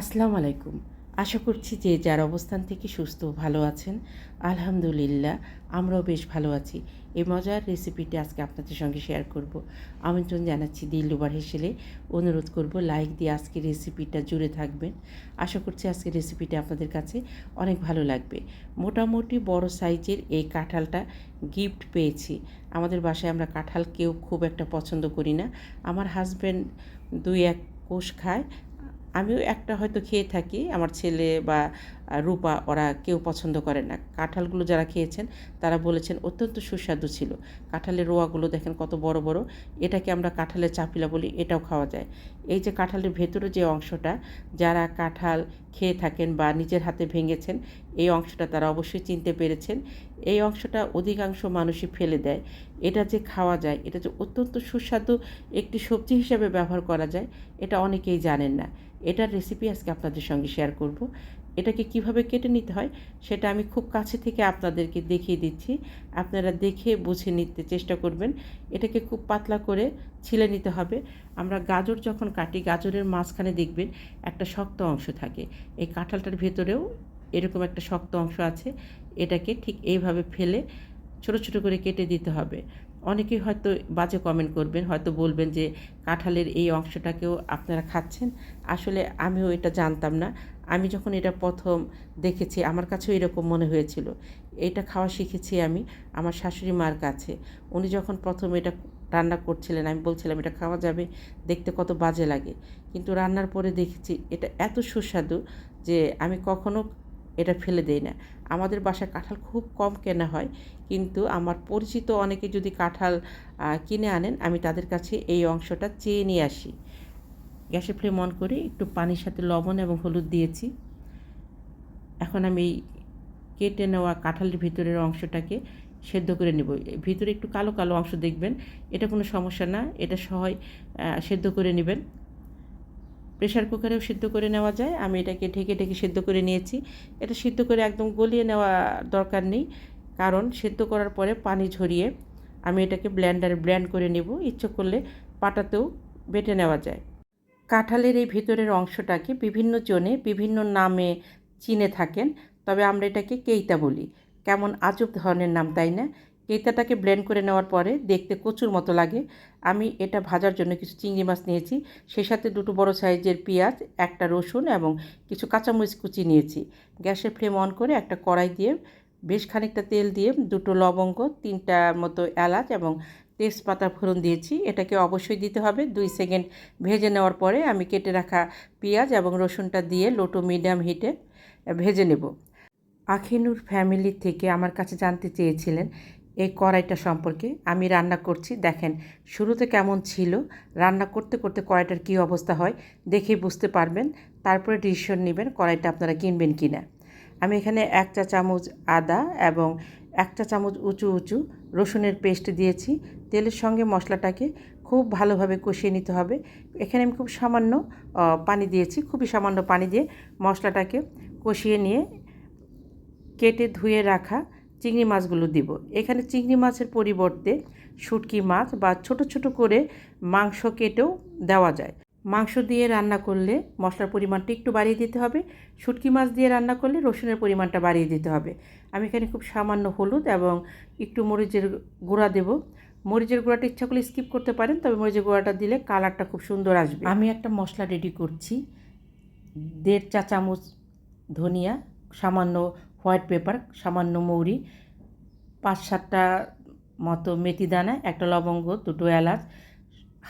আসসালামু আলাইকুম। আশা করছি যে যার অবস্থান থেকে সুস্থ ভালো আছেন, আলহামদুলিল্লাহ আমরাও বেশ ভালো আছি। এই মজার রেসিপিটি আজকে আপনাদের সঙ্গে শেয়ার করব। আমন্ত্রণ জানাচ্ছি দিলুবার হেসেলে। অনুরোধ করব লাইক দিয়ে আজকে রেসিপিটা জুড়ে থাকবেন। আশা করছি আজকে রেসিপিটা আপনাদের কাছে অনেক ভালো লাগবে। মোটামুটি বড় সাইজের এই কাঁঠালটা গিফট পেয়েছি। আমাদের বাসায় আমরা কাঁঠাল কেউ খুব একটা পছন্দ করি না। আমার হাজব্যান্ড দুই এক কোষ খায় আমিও একটা হয়তো খেয়ে থাকি আমার ছেলে বা রূপা, ওরা কেউ পছন্দ করে না। কাঁঠালগুলো যারা খেয়েছেন, তারা বলেছেন অত্যন্ত সুস্বাদু ছিল। কাঁঠালের রোয়াগুলো দেখেন কত বড় বড়। এটাকে আমরা কাঁঠালের চাপিলা বলি, এটাও খাওয়া যায়। এই যে কাঁঠালের ভেতরে যে অংশটা, যারা কাঁঠাল খেয়ে থাকেন বা নিজের হাতে ভেঙেছেন, এই অংশটা তারা অবশ্যই চিনতে পেরেছেন। এই অংশটা অধিকাংশ মানুষই ফেলে দেয়। এটা যে খাওয়া যায়, এটা যে অত্যন্ত সুস্বাদু একটি সবজি হিসাবে ব্যবহার করা যায়, এটা অনেকেই জানেন না। এটার রেসিপি আজকে আপনাদের সঙ্গে শেয়ার করব। এটাকে কীভাবে কেটে নিতে হয়, সেটা আমি খুব কাছে থেকে আপনাদেরকে দেখিয়ে দিচ্ছি। আপনারা দেখে বুঝে নিতে চেষ্টা করবেন। এটাকে খুব পাতলা করে ছিলে নিতে হবে। আমরা গাজর যখন কাটি, গাজরের মাঝখানে দেখবেন একটা শক্ত অংশ থাকে। এই কাঁঠালটার ভেতরেও এরকম একটা শক্ত অংশ আছে। এটাকে ঠিক এইভাবে ফেলে ছোট ছোট করে কেটে দিতে হবে। অনেকেই হয়তো বাজে কমেন্ট করবেন, হয়তো বলবেন যে, কাঁঠালের এই অংশটাকেও আপনারা খাচ্ছেন? আসলে আমিও এটা জানতাম না। আমি যখন এটা প্রথম দেখেছি, আমার কাছেও এরকম মনে হয়েছিল। এটা খাওয়া শিখেছি আমি আমার শাশুড়ি মার কাছে। উনি যখন প্রথম এটা রান্না করছিলেন, আমি বলছিলাম, এটা খাওয়া যাবে, দেখতে কত বাজে লাগে। কিন্তু রান্নার পরে দেখেছি, এটা এত সুস্বাদু যে আমি কখনো এটা ফেলে দেই না। আমাদের বাসায় কাঁঠাল খুব কম কেনা হয়, কিন্তু আমার পরিচিত অনেকে যদি কাঁঠাল কিনে আনেন, আমি তাদের কাছে এই অংশটা চেয়ে নিয়ে আসি। গ্যাসের ফ্লেম অন করে একটু পানির সাথে লবণ এবং হলুদ দিয়েছি। এখন আমি এই কেটে নেওয়া কাঁঠালের ভিতরের অংশটাকে সেদ্ধ করে নেব। ভিতরে একটু কালো কালো অংশ দেখবেন, এটা কোনো সমস্যা না, এটা সহজ সেদ্ধ করে নেবেন। প্রেশার কুকারেও সিদ্ধ করে নেওয়া যায়, আমি এটাকে ঢেকে ঢেকে সিদ্ধ করে নিয়েছি। এটা সিদ্ধ করে একদম গলিয়ে নেওয়া দরকার নেই, কারণ সিদ্ধ করার পরে পানি ঝরিয়ে আমি এটাকে ব্ল্যান্ডারে ব্ল্যান্ড করে নেব। ইচ্ছে করলে পাটাতেও বেটে নেওয়া যায়। কাঁঠালের এই ভিতরের অংশটাকে বিভিন্ন জনে বিভিন্ন নামে চিনে থাকেন। তবে আমরা এটাকে কেইতা বলি। কেমন আজব ধরনের নাম, তাই না? কেইতাটাকে ব্লেন্ড করে নেওয়ার পরে দেখতে কচুর মতো লাগে। আমি এটা ভাজার জন্য কিছু চিংড়ি মাছ নিয়েছি। সেই সাথে দুটো বড় সাইজের পেঁয়াজ, একটা রসুন এবং কিছু কাঁচামরিচ কুচি নিয়েছি। গ্যাসের ফ্লেম অন করে একটা কড়াই দিয়ে বেশ খানিকটা তেল দিয়ে দুটো লবঙ্গ, তিনটা মতো এলাচ এবং তেজপাতা ফোড়ন দিয়েছি, এটাকে অবশ্যই দিতে হবে। দুই সেকেন্ড ভেজে নেওয়ার পরে আমি কেটে রাখা পেঁয়াজ এবং রসুনটা দিয়ে লোটো মিডিয়াম হিটে ভেজে নেব। আখিনুর ফ্যামিলি থেকে আমার কাছে জানতে চেয়েছিলেন এই কড়াইটা সম্পর্কে। আমি রান্না করছি, দেখেন শুরুতে কেমন ছিল, রান্না করতে করতে কড়াইটার কী অবস্থা হয় দেখেই বুঝতে পারবেন, তারপরে ডিসিশন নেবেন কড়াইটা আপনারা কিনবেন কি না আমি এখানে এক চা চামচ আদা এবং এক চা চামচ উঁচু উঁচু রসুনের পেস্ট দিয়েছি। তেলের সঙ্গে মশলাটাকে খুব ভালোভাবে কষিয়ে নিতে হবে। এখানে আমি খুব সামান্য পানি দিয়েছি। খুবই সামান্য পানি দিয়ে মশলাটাকে কষিয়ে নিয়ে কেটে ধুয়ে রাখা চিংড়ি মাছগুলো দিব। এখানে চিংড়ি মাছের পরিবর্তে শুটকি মাছ বা ছোট ছোট করে মাংস কেটেও দেওয়া যায়। মাংস দিয়ে রান্না করলে মশলার পরিমাণটা একটু বাড়িয়ে দিতে হবে। শুটকি মাছ দিয়ে রান্না করলে রসুনের পরিমাণটা বাড়িয়ে দিতে হবে। আমি এখানে খুব সামান্য হলুদ এবং একটু মরিচের গুঁড়া দেব। মরিচের গুঁড়াটা ইচ্ছা করলে স্কিপ করতে পারেন, তবে মরিচের গুঁড়াটা দিলে কালারটা খুব সুন্দর আসবে। আমি একটা মশলা রেডি করছি। দেড় চা চামচ ধনিয়া, সামান্য হোয়াইট পেপার, সামান্য মৌরি, পাঁচ সাতটা মতো মেথি দানা, একটা লবঙ্গ, দুটো এলাচ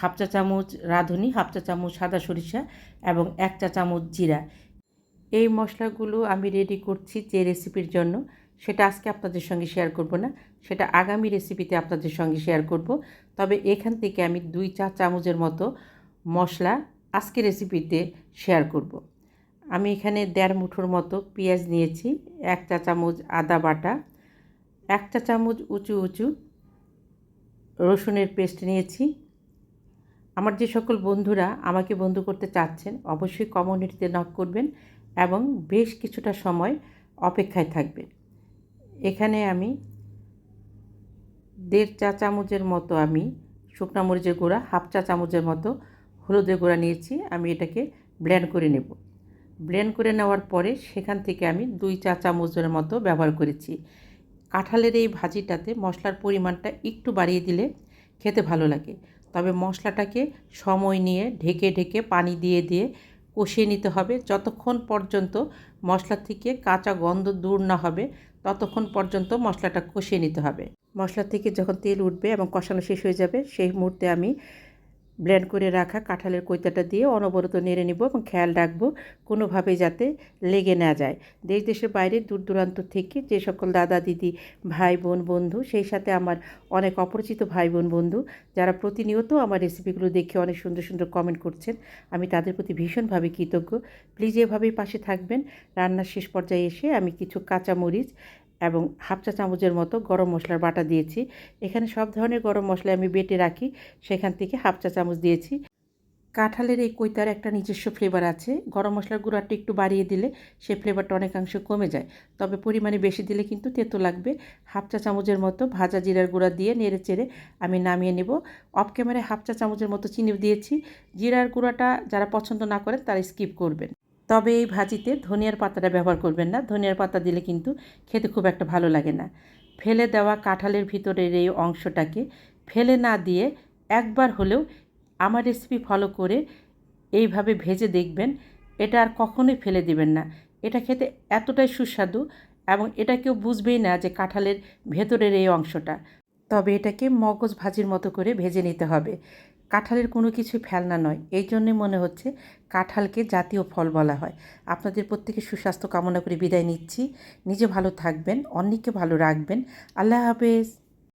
হাফ চা চামচ রাঁধুনি, হাফ চা চামচ সাদা সরিষা এবং এক চা চামচ জিরা। এই মশলাগুলো আমি রেডি করছি যে রেসিপির জন্য। সেটা আজকে আপনাদের সঙ্গে শেয়ার করব না। সেটা আগামী রেসিপিতে আপনাদের সঙ্গে শেয়ার করব। তবে এখান থেকে আমি দুই চা চামচের মতো মশলা আজকে রেসিপিতে শেয়ার করব। আমি এখানে দেড় মুঠোর মতো পেঁয়াজ নিয়েছি, এক চা চামচ আদা বাটা, এক চা চামচ উঁচু উঁচু রসুনের পেস্ট নিয়েছি আমার যে সকল বন্ধুরা আমাকে বন্ধু করতে চাচ্ছেন, অবশ্যই কমিউনিটিতে নক করবেন এবং বেশ কিছুটা সময় অপেক্ষায় থাকবেন। এখানে আমি দেড় চা চামচের মতো আমি শুকনো মরিচের গুঁড়া, হাফ চা চামচের মতো হলুদের গুঁড়া নিয়েছি, আমি এটাকে ব্লেন্ড করে নেব। ব্লেন্ড করে নেওয়ার পরে সেখান থেকে আমি দুই চা চামচের মতো ব্যবহার করেছি। কাঁঠালের এই ভাজিটাতে মশলার পরিমাণটা একটু বাড়িয়ে দিলে খেতে ভালো লাগে। তবে মশলাটাকে সময় নিয়ে ঢেকে ঢেকে পানি দিয়ে দিয়ে কষিয়ে নিতে হবে। যতক্ষণ পর্যন্ত মশলা থেকে কাঁচা গন্ধ দূর না হবে, ততক্ষণ পর্যন্ত মশলাটা কষিয়ে নিতে হবে। মশলা থেকে যখন তেল উঠবে এবং কষানো শেষ হয়ে যাবে, সেই মুহূর্তে আমি ব্লেন্ড করে রাখা কাঁঠালের কৈতাটা দিয়ে অনবরত নেড়ে নিব এবং খেয়াল রাখব কোনোভাবে যাতে লেগে না যায়। দেশ দেশের বাইরে দূর দূরান্ত থেকে যে সকল দাদা, দিদি, ভাই, বোন, বন্ধু, সেই সাথে আমার অনেক অপরিচিত ভাই, বোন, বন্ধু, যারা প্রতিনিয়ত আমার রেসিপিগুলো দেখে অনেক সুন্দর সুন্দর কমেন্ট করছেন, আমি তাদের প্রতি ভীষণভাবে কৃতজ্ঞ। প্লিজ এভাবেই পাশে থাকবেন। রান্নার শেষ পর্যায়ে এসে আমি কিছু কাঁচা মরিচ এবং হাফ চা চামচের মতো গরম মশলার বাটা দিয়েছি। এখানে সব ধরনের গরম মশলা আমি বেটে রাখি। সেখান থেকে হাফ চা চামচ দিয়েছি। কাঁঠালের এই কৈতার একটা নিজস্ব ফ্লেভার আছে। গরম মশলার গুঁড়াটা একটু বাড়িয়ে দিলে সেই ফ্লেভারটা অনেকাংশ কমে যায়। তবে পরিমাণে বেশি দিলে কিন্তু তেতো লাগবে। হাফ চা চামচের মতো ভাজা জিরার গুঁড়া দিয়ে নেড়ে চেড়ে আমি নামিয়ে নেব। অফ ক্যামেরায় হাফ চা চামচের মতো চিনি দিয়েছি। জিরার গুঁড়াটা যারা পছন্দ না করেন তারা স্কিপ করবেন। তবে এই ভাজিতে ধনিয়ার পাতাটা ব্যবহার করবেন না। ধনিয়ার পাতা দিলে কিন্তু খেতে খুব একটা ভালো লাগে না। ফেলে দেওয়া কাঁঠালের ভিতরের এই অংশটাকে ফেলে না দিয়ে একবার হলেও আমার রেসিপি ফলো করে এইভাবে ভেজে দেখবেন। এটা আর কখনোই ফেলে দিবেন না। এটা খেতে এতটাই সুস্বাদু এবং এটা কেউ বুঝবেই না যে কাঁঠালের ভেতরের এই অংশটা। তবে এটাকে মগজ ভাজির মতো করে ভেজে নিতে হবে। কাঁঠালের কোনো কিছু ফেলনা নয়। এই জন্যে মনে হচ্ছে কাঁঠালকে জাতীয় ফল বলা হয়। আপনাদের প্রত্যেকে সুস্বাস্থ্য কামনা করে বিদায় নিচ্ছি। নিজে ভালো থাকবেন, অন্যকে ভালো রাখবেন। আল্লাহ হাফেজ।